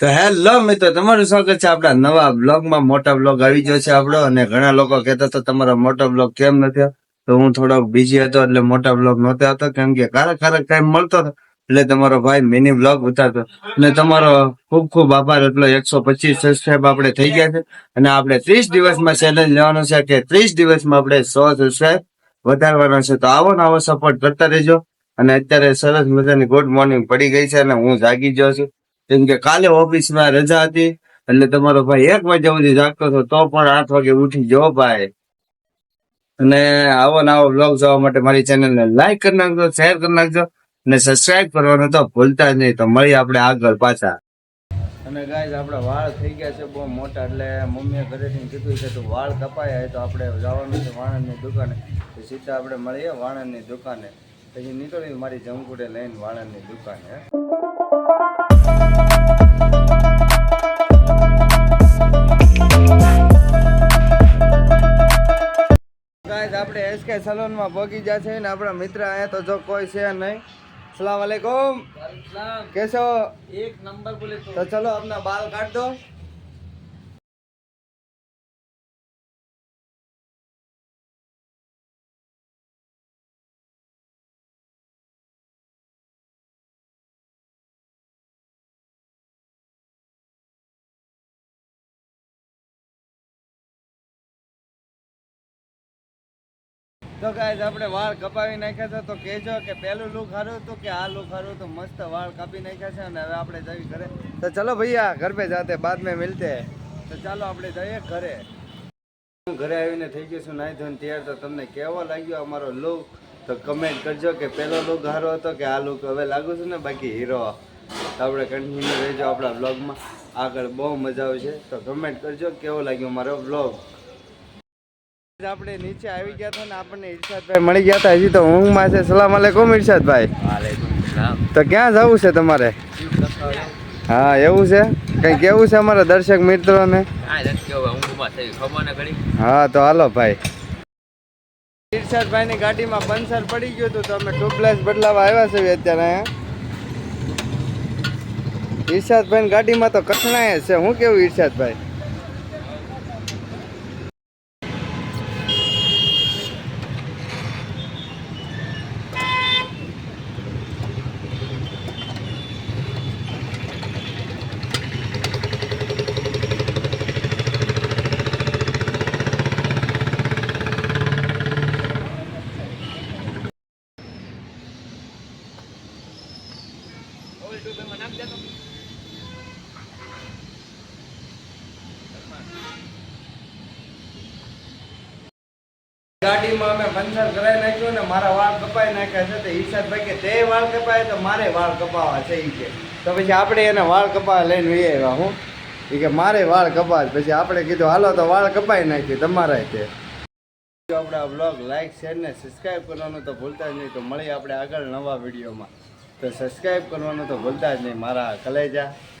તો હેલો મિત્રો, તમારું સ્વાગત છે આપણા નવા બ્લોગમાં મોટા બ્લોગ આવી ગયો છે આપણો અને ઘણા લોકો કહેતા હતા, તમારો મોટો બ્લોગ કેમ નથી તો હું થોડોક બીજી હતો એટલે મોટા બ્લોગ નહોતો આવતો કેમ કે કારક કારક ટાઈમ મળતો હતો. એટલે તમારો ભાઈ મિની બ્લોગ ઉતારતો. અને તમારો ખૂબ ખૂબ આભાર. એટલો એકસો પચીસ સબસ્ક્રાઇબ આપણે થઈ ગયા છે. અને આપણે ત્રીસ દિવસમાં ચેલેન્જ લેવાનું છે કે ત્રીસ દિવસમાં આપણે સો સબસ્ક્રાઇબ વધારવાનો છે. તો આવો ને આવો સપોર્ટ કરતા રહેજો. અને અત્યારે સરસ મજાની ગુડ મોર્નિંગ પડી ગઈ છે અને હું જાગી ગયો છું. કેમ કે કાલે ઓફિસમાં રજા હતી એટલે તમારો ભાઈ એક વાગ્યા સુધી જાગતો હતો, તો પણ આઠ વાગે ઉઠી જવો ભાઈ. અને આવો ને આવો બ્લોગ જોવા માટે મારી ચેનલને લાઈક કરી નાખજો શેર કરી નાખજો અને સબસ્ક્રાઇબ કરવાનું તો ભૂલતા જ નહીં. તો મળીએ આપણે આગળ પાછા. અને ગાય આપણા વાળ થઈ ગયા છે બહુ મોટા, એટલે મમ્મીએ ઘરેથી કીધું છે તો વાળ કપાયા તો આપણે જવાનું છે વાણંદની દુકાને. સીધા આપણે મળીએ વાણંદની દુકાને. પછી નીકળી મારી જમકુડે લઈને વાણંદની દુકાને. ગાઈઝ આપણે એસકે સલોનમાં ભોગી ગયા છે ને આપણા મિત્ર અહીંયા તો જો કોઈ છે નહીં. સલામ વાલેકુમ કેસો એક નંબર બોલે તો ચલો આપના બાલ કાઢ દો. તો ગાઈઝ આપણે વાળ કપાવી નાખ્યા છે. તો કહેજો કે પહેલું લુક સારું હતું કે આ લુક સારું હતું? મસ્ત વાળ કાપી નાખ્યા છે અને હવે આપણે જવી ઘરે. તો ચલો ભૈયા, ઘર પે જાતે, બાદ મેં મિલતે. તો ચાલો આપણે જઈએ ઘરે. હું ઘરે આવીને થઈ ગયું છું નાઈ ધોઈને તૈયાર. તો તમને કેવો લાગ્યો અમારો લુક તો કમેન્ટ કરજો કે પહેલો લુક સારો હતો કે આ લુક હવે લાગુ છું ને બાકી હીરો તો આપણે કન્ટિન્યુ રહેજો આપણા બ્લોગમાં આગળ બહુ મજા આવશે. તો કમેન્ટ કરજો કેવો લાગ્યો મારો બ્લોગ આપણે નીચે આવી ગયા હતા ને આપણને ઇરશાદભાઈ મળી ગયા હતા. હજી તો ઊંઘમાં છે. સલામ અલેકુમ ઈરશાદભાઈ. તો ક્યાં જવું છે તમારે? હા એવું છે? કઈ કેવું છે અમારા દર્શક મિત્રોને? હા તો હાલો ભાઈ. ઇરશાદભાઈ ની ગાડીમાં પંચર પડી ગયું હતું તો અમે ટ્યુબલેસ બદલાવા આવ્યા છે અત્યારે ની ગાડીમાં તો કઠણાય છે. હું કેવું ઇરશાદભાઈ ગાડીમાં અમે પંચર કરાવી નાખ્યું ને મારા વાળ કપાઈ નાખ્યા છે. તો ઈશાદભાઈ કે, તે વાળ કપાય તો મારે વાળ કપાવા છે. ઈ કે, તો પછી આપણે એને વાળ કપાવા લઈને વી આવ્યા હું. એ કે, મારે વાળ કપા પછી આપણે કીધું, હાલો, તો વાળ કપાઈ નાખી તમારા તે આપણા બ્લોગ લાઈક શેર ને સબસ્ક્રાઇબ કરવાનું તો ભૂલતા જ નહીં. તો મળીએ આપણે આગળ નવા વિડીયોમાં તો સબસ્ક્રાઈબ કરવાનું તો ભૂલતા જ નહીં. મારા કલેજા.